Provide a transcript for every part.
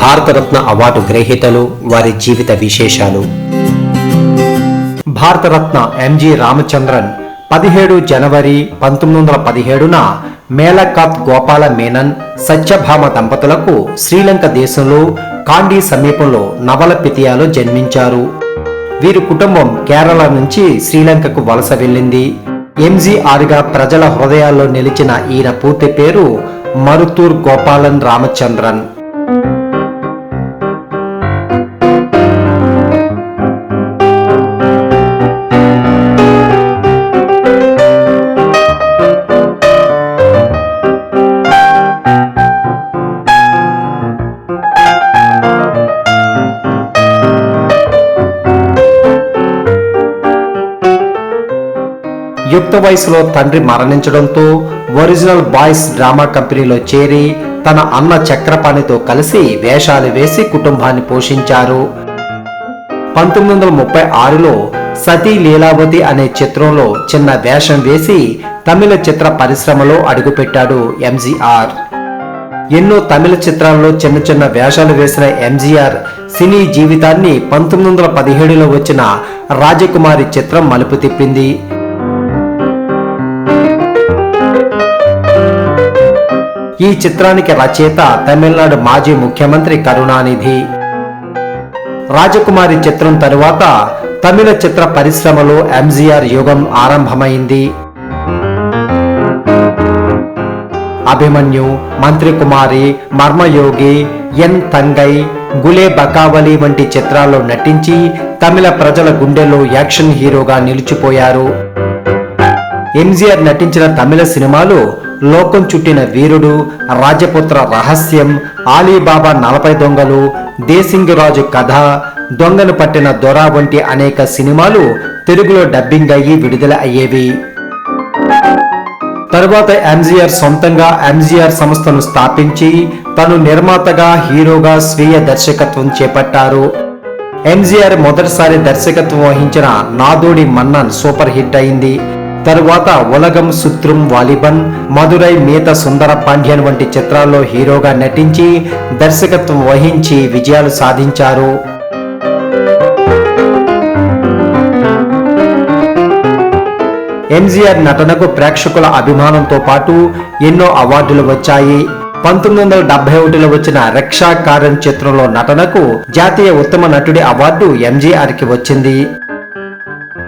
Bharat Ratna award గ్రహీతలు వారి జీవిత విశేషాలు. Bharat Ratna MG Ramachandran పదిహేడు జనవరి పంతొమ్మిది వందల పదిహేడున మేలకాత్ గోపాల మేనన్ సత్యభామ దంపతులకు శ్రీలంక దేశంలో కాండీ సమీపంలో నవలపితియాలో జన్మించారు. వీరి కుటుంబం కేరళ నుంచి శ్రీలంకకు వలస వెళ్ళింది. ఎంజీఆర్గా ప్రజల హృదయాల్లో నిలిచిన ఈయన పూర్తి పేరు మరుతూర్ గోపాలన్ రామచంద్రన్. యుక్త వయసులో తండ్రి మరణించడంతో ఒరిజినల్ బాయ్స్ డ్రామా కంపెనీలో చేరి తన అన్న చక్రపాణితో కలిసి వేషాలు వేసి కుటుంబాన్ని పోషించారు. పంతొమ్మిది వందల ముప్పై ఆరులో సతీ లీలావతి అనే చిత్రంలో చిన్న వేషం వేసి తమిళ చిత్ర పరిశ్రమలో అడుగుపెట్టాడు ఎంజీఆర్. ఎన్నో తమిళ చిత్రాల్లో చిన్న చిన్న వేషాలు వేసిన ఎంజీఆర్ సినీ జీవితాన్ని పంతొమ్మిది వందల పదిహేడులో వచ్చిన రాజకుమారి చిత్రం మలుపు తిప్పింది. ఈ చిత్రానికి రచయిత తమిళనాడు మాజీ ముఖ్యమంత్రి కరుణానిధి. రాజకుమారి చిత్రం తరువాత తమిళ చిత్ర పరిశ్రమలో ఎంజీఆర్ యుగం ఆరంభమైంది. అభిమన్యు మంత్రి కుమారి మర్మయోగి ఎన్ తంగై గులే బకావలి వంటి చిత్రాల్లో నటించి తమిళ ప్రజల గుండెల్లో యాక్షన్ హీరోగా నిలిచిపోయారు. ఎంజీఆర్ నటించిన తమిళ సినిమాలు లోకం చుట్టిన వీరుడు రాజపుత్ర రహస్యం ఆలీబాబా నలభై దొంగలు దేశింగిరాజు కథ దొంగను పట్టిన దొర వంటి అనేక సినిమాలు తెలుగులో డబ్బింగ్ అయ్యి విడుదల అయ్యేవి. తరువాత ఎంజీఆర్ సొంతంగా ఎంజీఆర్ సంస్థను స్థాపించి తను నిర్మాతగా హీరోగా స్వీయ దర్శకత్వం చేపట్టారు. ఎంజీఆర్ మొదటిసారి దర్శకత్వం వహించిన నాదోడి మన్నన్ సూపర్ హిట్ అయింది. తరువాత ఉలగం సుత్రం వాలిబన్ మధురై మీత సుందర పాండ్యన్ వంటి చిత్రాల్లో హీరోగా నటించి దర్శకత్వం వహించి విజయాలు సాధించారు. ఎంజీఆర్ నటనకు ప్రేక్షకుల అభిమానంతో పాటు ఎన్నో అవార్డులు వచ్చాయి. పంతొమ్మిది వందల డెబ్బై ఒకటిలో వచ్చిన రక్షా కారణ్ చిత్రంలో నటనకు జాతీయ ఉత్తమ నటుడి అవార్డు ఎంజీఆర్కి వచ్చింది.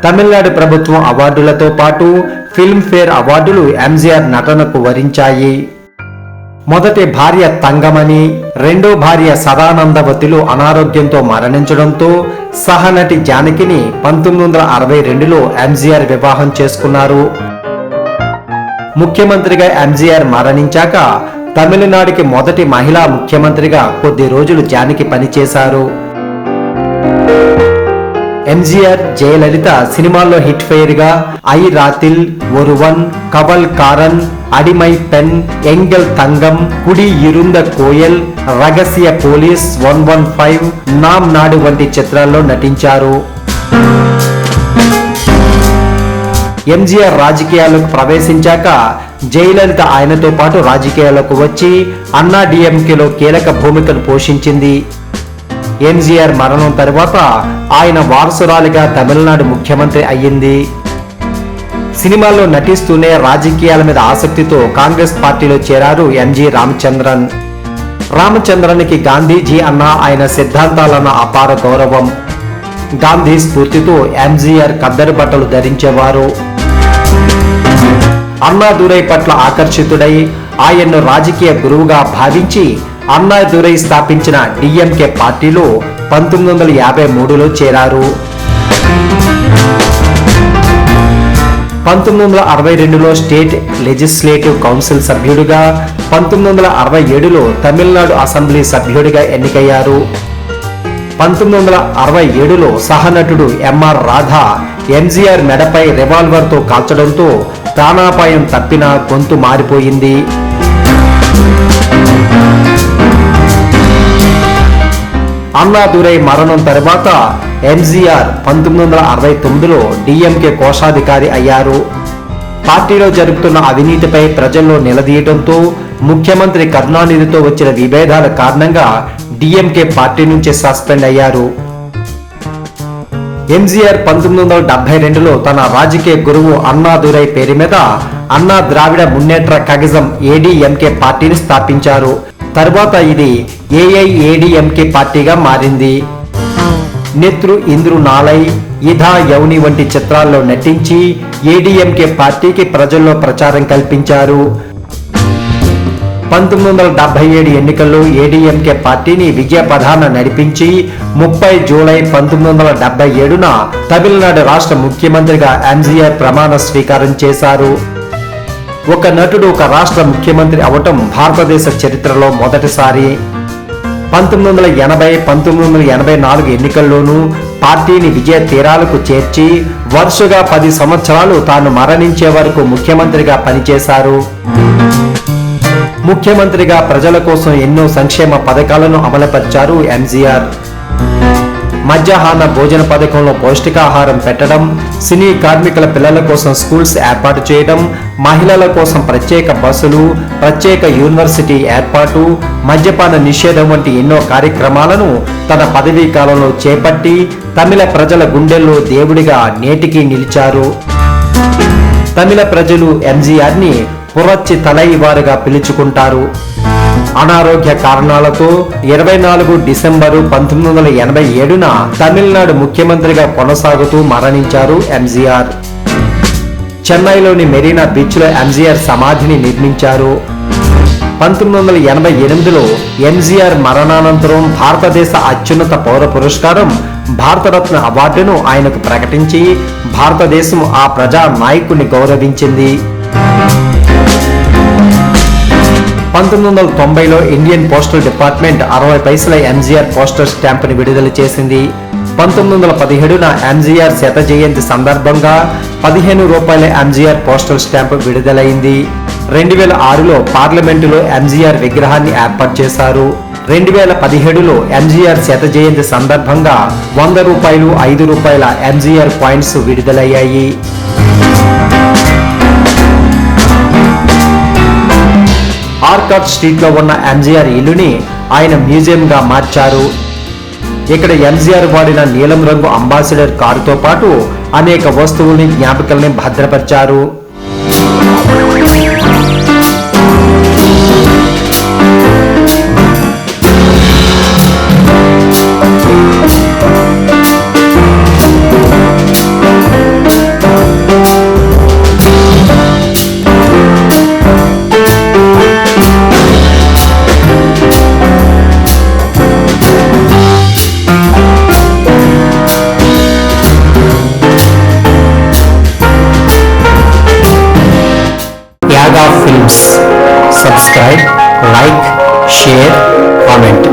తమిళనాడు ప్రభుత్వం అవార్డులతో పాటు ఫిల్మ్ఫేర్ అవార్డులు ఎంజీఆర్ నటనకు వరించాయి. మొదటి భార్య తంగమణి రెండో భార్య సదానందవతిలు అనారోగ్యంతో మరణించడంతో సహనటి జానకిని పంతొమ్మిది వందల అరవై రెండులో ఎంజీఆర్ వివాహం చేసుకున్నారు. ముఖ్యమంత్రిగా ఎంజీఆర్ మరణించాక తమిళనాడుకి మొదటి మహిళా ముఖ్యమంత్రిగా కొద్ది రోజులు జానకి పనిచేశారు. ఎంజీఆర్ జయలలిత సినిమాల్లో హిట్ ఫెయిర్గా ఐ రాతిల్ ఒరువన్ కవల్ కారన్ అడిమై పెన్ ఎంగెల్ తంగం కుడి ఇరుంద Koyal రగసియ police one one five నామ్ నాడు వంటి చిత్రాల్లో నటించారు. ఎంజీఆర్ రాజకీయాలకు ప్రవేశించాక జయలలిత ఆయనతో పాటు రాజకీయాలకు వచ్చి అన్నా డిఎంకేలో కీలక భూమికను పోషించింది. ఎన్జీఆర్ మరణం తర్వాత ఆయన వారసురాలిగా తమిళనాడు ముఖ్యమంత్రి అయ్యింది. సినిమాల్లో నటిస్తూనే రాజకీయాల మీద ఆసక్తితో కాంగ్రెస్ పార్టీలో చేరారు ఎంజి రామచంద్రన్. రామచంద్రన్కి గాంధీజీ అన్న ఆయన సిద్ధాంతాలన్న అపార గౌరవం. గాంధీ స్ఫూర్తితో ఎంజీఆర్ కద్దరు బట్టలు ధరించేవారు. అన్నాదురై పట్ల ఆకర్షితుడై ఆయన్ను రాజకీయ గురువుగా భావించి అన్నాదురై స్థాపించిన డిఎంకే పార్టీలో పంతొమ్మిది వందల యాభై మూడులో చేరారు. పంతొమ్మిది వందల అరవై రెండులో స్టేట్ లెజిస్లేటివ్ కౌన్సిల్ సభ్యుడిగా పంతొమ్మిది వందల అరవై ఏడులో తమిళనాడు అసెంబ్లీ సభ్యుడిగా ఎన్నికయ్యారు. పంతొమ్మిది వందల అరవై ఏడులో సహనటుడు M R Radha M G R మెడపై రివాల్వర్తో కాల్చడంతో ప్రాణాపాయం తప్పిన గొంతు మారిపోయింది. అన్నాదురై మరణం తర్వాత ఎంజీఆర్ పంతొమ్మిది వందల అరవై తొమ్మిదిలో డిఎంకే కోశాధికారి అయ్యారు. పార్టీలో జరుగుతున్న అవినీతిపై ప్రజల్లో నిలదీయడంతో ముఖ్యమంత్రి కరుణానిధితో వచ్చిన విభేదాల కారణంగా డిఎంకే పార్టీ నుంచి సస్పెండ్ అయ్యారు. ఎంజీఆర్ పంతొమ్మిది వందల డెబ్బై రెండులో తన రాజకీయ గురువు అన్నాదురై పేరు మీద అన్నా ద్రావిడ మున్నేట్ర కగజం ఏడీఎంకే పార్టీని స్థాపించారు. తర్వాత ఇది ఏఐఏడిఎంకే పార్టీగా మారింది. నెత్రు ఇంద్రు నాలై ఇధా యౌని వంటి చిత్రాల్లో నటించి ఏడీఎంకే పార్టీకి ప్రజల్లో ప్రచారం కల్పించారు. పంతొమ్మిది వందల డెబ్బై ఏడు ఎన్నికల్లో ఏడీఎంకే పార్టీని విజయ నడిపించి ముప్పై జూలై పంతొమ్మిది వందల డెబ్బై ఏడున తమిళనాడు రాష్ట్ర ముఖ్యమంత్రిగా ఎంజీఆర్ ప్రమాణ స్వీకారం చేశారు. ఒక నటుడు ఒక రాష్ట్ర ముఖ్యమంత్రి అవటం భారతదేశ చరిత్రలో మొదటిసారి. పంతొమ్మిది వందల ఎనభై పంతొమ్మిది వందల ఎనభై నాలుగు ఎన్నికల్లోనూ పార్టీని విజయ తీరాలకు చేర్చి వరుసగా పది సంవత్సరాలు తాను మరణించే వరకు ముఖ్యమంత్రిగా పనిచేశారు. ముఖ్యమంత్రిగా ప్రజల కోసం ఎన్నో సంక్షేమ పథకాలను అమలుపరిచారు ఎంజీఆర్ మధ్యాహ్న భోజన పథకంలో పౌష్టికాహారం పెట్టడం సినీ కార్మికుల పిల్లల కోసం స్కూల్స్ ఏర్పాటు చేయడం మహిళల కోసం ప్రత్యేక బస్సులు ప్రత్యేక యూనివర్సిటీ ఏర్పాటు మద్యపాన నిషేధం వంటి ఎన్నో కార్యక్రమాలను తన పదవీ కాలంలో చేపట్టి తమిళ ప్రజల గుండెల్లో దేవుడిగా నేటికి నిలిచారు. తమిళ ప్రజలు ఎంజీఆర్ని పురచ్చి తలైవారుగా పిలుచుకుంటారు. అనారోగ్య కారణాలతో ఇరవై నాలుగు డిసెంబరు పంతొమ్మిది వందల ఎనభై ఏడున తమిళనాడు ముఖ్యమంత్రిగా కొనసాగుతూ మరణించారు ఎంజీఆర్. చెన్నైలోని మెరీనా బీచ్లో ఎంజీఆర్ సమాధిని నిర్మించారు. పంతొమ్మిది వందల ఎనభై ఎనిమిదిలో ఎంజీఆర్ మరణానంతరం భారతదేశ అత్యున్నత పౌర పురస్కారం భారతరత్న అవార్డును ఆయనకు ప్రకటించి భారతదేశం ఆ ప్రజా నాయకుడిని గౌరవించింది. పంతొమ్మిది వందల తొంభైలో ఇండియన్ పోస్టల్ డిపార్ట్మెంట్ అరవై పైసల ఎంజీఆర్ పోస్టల్ స్టాంపుని విడుదల చేసింది. పంతొమ్మిది వందల పదిహేడున ఎంజీఆర్ శత జయంతి సందర్భంగా పదిహేను రూపాయల ఎంజీఆర్ పోస్టల్ స్టాంపు విడుదలైంది. రెండు వేల ఆరులో పార్లమెంటులో ఎంజీఆర్ విగ్రహాన్ని ఏర్పాటు చేశారు. రెండు వేల పదిహేడులో ఎంజీఆర్ శత జయంతి సందర్భంగా వంద రూపాయలు ఐదు రూపాయల ఎంజీఆర్ పాయింట్స్ విడుదలయ్యాయి. ఆర్కాట్ స్ట్రీట్లో ఉన్న ఎంజీఆర్ ఇల్లుని ఆయన మ్యూజియం గా మార్చారు. ఇక్కడ ఎంజీఆర్ వాడిన నీలం రంగు అంబాసిడర్ కారుతో పాటు అనేక వస్తువుల్ని జ్ఞాపకల్ని భద్రపరిచారు.